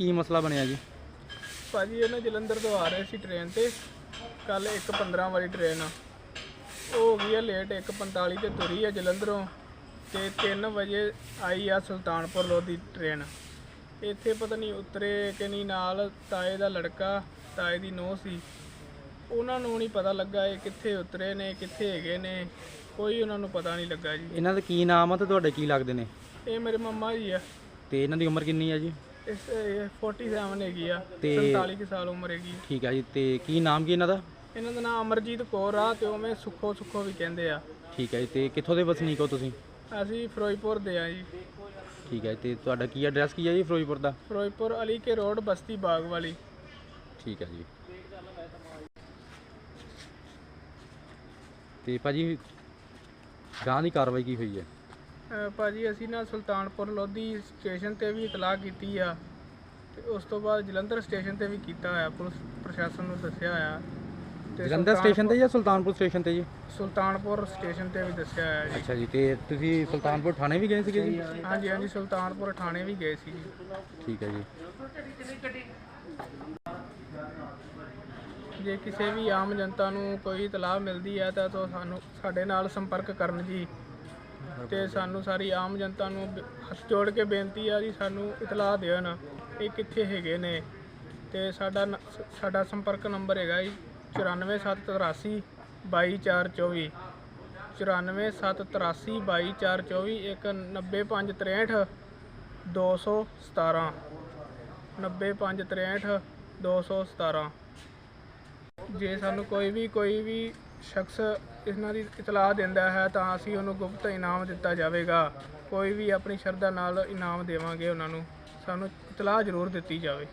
ਕੀ ਮਸਲਾ ਬਣਿਆ ਜੀ? ਭਾਜੀ ਇਹ ਨਾ ਜਲੰਧਰ ਤੋਂ ਆ ਰਹੇ ਸੀ ਟ੍ਰੇਨ ਤੇ। ਕੱਲ 1:15 ਵਾਲੀ ਟ੍ਰੇਨ ਆ। ਉਹ ਹੋ ਗਈ ਆ ਲੇਟ 1:45 ਤੇ ਤੁਰੀ ਆ ਜਲੰਧਰੋਂ ਤੇ 3 ਵਜੇ ਆਈ ਆ ਸੁਲਤਾਨਪੁਰ ਲੋਧੀ ਟ੍ਰੇਨ ਇੱਥੇ ਪਤਾ ਨਹੀਂ ਉਤਰੇ ਕਿ ਨਹੀਂ ਨਾਲ ਤਾਏ ਦਾ ਲੜਕਾ ਤਾਏ ਦੀ ਨੂੰਹ ਸੀ। ਉਹਨਾਂ ਨੂੰ ਨਹੀਂ ਪਤਾ ਲੱਗਾ ਇਹ ਕਿੱਥੇ ਉਤਰੇ ਨੇ ਕਿੱਥੇ ਹੈਗੇ ਨੇ। ਕੋਈ ਉਹਨਾਂ ਨੂੰ ਪਤਾ ਨਹੀਂ ਲੱਗਾ ਜੀ। ਇਹਨਾਂ ਦਾ ਕੀ ਨਾਮ ਆ ਤੇ ਤੁਹਾਡੇ ਕੀ ਲੱਗਦੇ ਨੇ? ਇਹ ਮੇਰੇ ਮੰਮਾ ਜੀ ਆ। ਤੇ ਇਹਨਾਂ ਦੀ ਉਮਰ ਕਿੰਨੀ ਆ ਜੀ? ਇਸ ਇਹ 47 ਹੈਗੀ ਆ ਤੇ- 47 ਕੁ ਸਾਲ ਉਮਰ ਹੈਗੀ ਆ। ਠੀਕ ਆ ਜੀ ਤੇ ਕੀ ਨਾਮ ਕੀ ਇਹਨਾਂ ਦਾ? ਇਹਨਾਂ ਦਾ ਨਾਮ ਅਮਰਜੀਤ ਕੌਰ ਆ ਤੇ ਉਵੇਂ ਸੁੱਖੋ ਸੁੱਖੋ ਵੀ ਕਹਿੰਦੇ ਆ। ਠੀਕ ਹੈ ਜੀ ਤੇ ਕਿੱਥੋਂ ਦੇ ਵਸਨੀਕ ਹੋ ਤੁਸੀਂ? ਅਸੀਂ ਫਿਰੋਜ਼ਪੁਰ ਦੇ ਆ ਜੀ। ਠੀਕ ਹੈ ਜੀ, ਤੇ ਤੁਹਾਡਾ ਕੀ ਐਡਰੈਸ ਕੀ ਹੈ ਜੀ ਫਿਰੋਜ਼ਪੁਰ ਦਾ? ਫਿਰੋਜ਼ਪੁਰ ਅਲੀ ਕੇ ਰੋਡ ਬਸਤੀ ਬਾਗ ਵਾਲੀ। ਠੀਕ ਹੈ ਜੀ। ਤੇ ਭਾਜੀ ਗਾਂ ਦੀ ਕਾਰਵਾਈ ਕੀ ਹੋਈ ਹੈ? ਭਾਜੀ ਅਸੀਂ ਨਾ ਸੁਲਤਾਨਪੁਰ ਲੋਧੀ ਸਟੇਸ਼ਨ ਤੇ ਵੀ ਇਤਲਾਹ ਕੀਤੀ ਆ ਤੇ ਉਸ ਤੋਂ ਬਾਅਦ ਜਲੰਧਰ ਸਟੇਸ਼ਨ ਤੇ ਵੀ ਕੀਤਾ ਹੋਇਆ ਪੁਲਿਸ ਪ੍ਰਸ਼ਾਸਨ ਨੂੰ ਦੱਸਿਆ ਹੋਇਆ। ਤੇ ਜਲੰਧਰ ਸਟੇਸ਼ਨ ਤੇ ਜਾਂ ਸੁਲਤਾਨਪੁਰ ਸਟੇਸ਼ਨ ਤੇ ਜੀ? ਸੁਲਤਾਨਪੁਰ ਸਟੇਸ਼ਨ ਤੇ ਵੀ ਦੱਸਿਆ ਹੋਇਆ ਜੀ। ਅੱਛਾ ਜੀ ਤੇ ਤੁਸੀਂ ਸੁਲਤਾਨਪੁਰ ਥਾਣੇ ਵੀ ਗਏ ਸੀਗੇ ਜੀ? ਹਾਂਜੀ ਹਾਂਜੀ ਸੁਲਤਾਨਪੁਰ ਥਾਣੇ ਵੀ ਗਏ ਸੀ ਜੀ। ਠੀਕ ਹੈ ਜੀ। ਜੇ ਕਿਸੇ ਵੀ ਆਮ ਜਨਤਾ ਨੂੰ ਕੋਈ ਇਤਲਾਹ ਮਿਲਦੀ ਹੈ ਤਾਂ ਤੋ ਸਾਨੂੰ ਸਾਡੇ ਨਾਲ ਸੰਪਰਕ ਕਰਨ ਜੀ। ਤੇ ਸਾਨੂੰ ਸਾਰੀ ਆਮ ਜਨਤਾ ਨੂੰ ਬ- ਹੱਥ ਜੋੜ ਕੇ ਬੇਨਤੀ ਆ ਜੀ, ਸਾਨੂੰ ਇਤਲਾਹ ਦੇਣ ਇਹ ਕਿੱਥੇ ਹੈਗੇ ਨੇ? ਤੇ ਸਾਡਾ ਨ- ਸ- ਸਾਡਾ ਸੰਪਰਕ ਨੰਬਰ ਹੈਗਾ ਜੀ 94783 22424 94783 22424 ਇੱਕ 90563 217 90563 217 ਜੇ ਸਾਨੂੰ ਕੋਈ ਵੀ ਕੋਈ ਵੀ ਸ਼ਖਸ ਇਹਨਾਂ ਦੀ ਇਤਲਾਹ ਦਿੰਦਾ ਹੈ ਤਾਂ ਅਸੀਂ ਉਹਨੂੰ ਗੁਪਤ ਇਨਾਮ ਦਿੱਤਾ ਜਾਵੇਗਾ। ਕੋਈ ਵੀ ਆਪਣੀ ਸ਼ਰਧਾ ਨਾਲ ਇਨਾਮ ਦੇਵਾਂਗੇ ਉਹਨਾਂ ਨੂੰ। ਸਾਨੂੰ ਇਤਲਾਹ ਜ਼ਰੂਰ ਦਿੱਤੀ ਜਾਵੇ।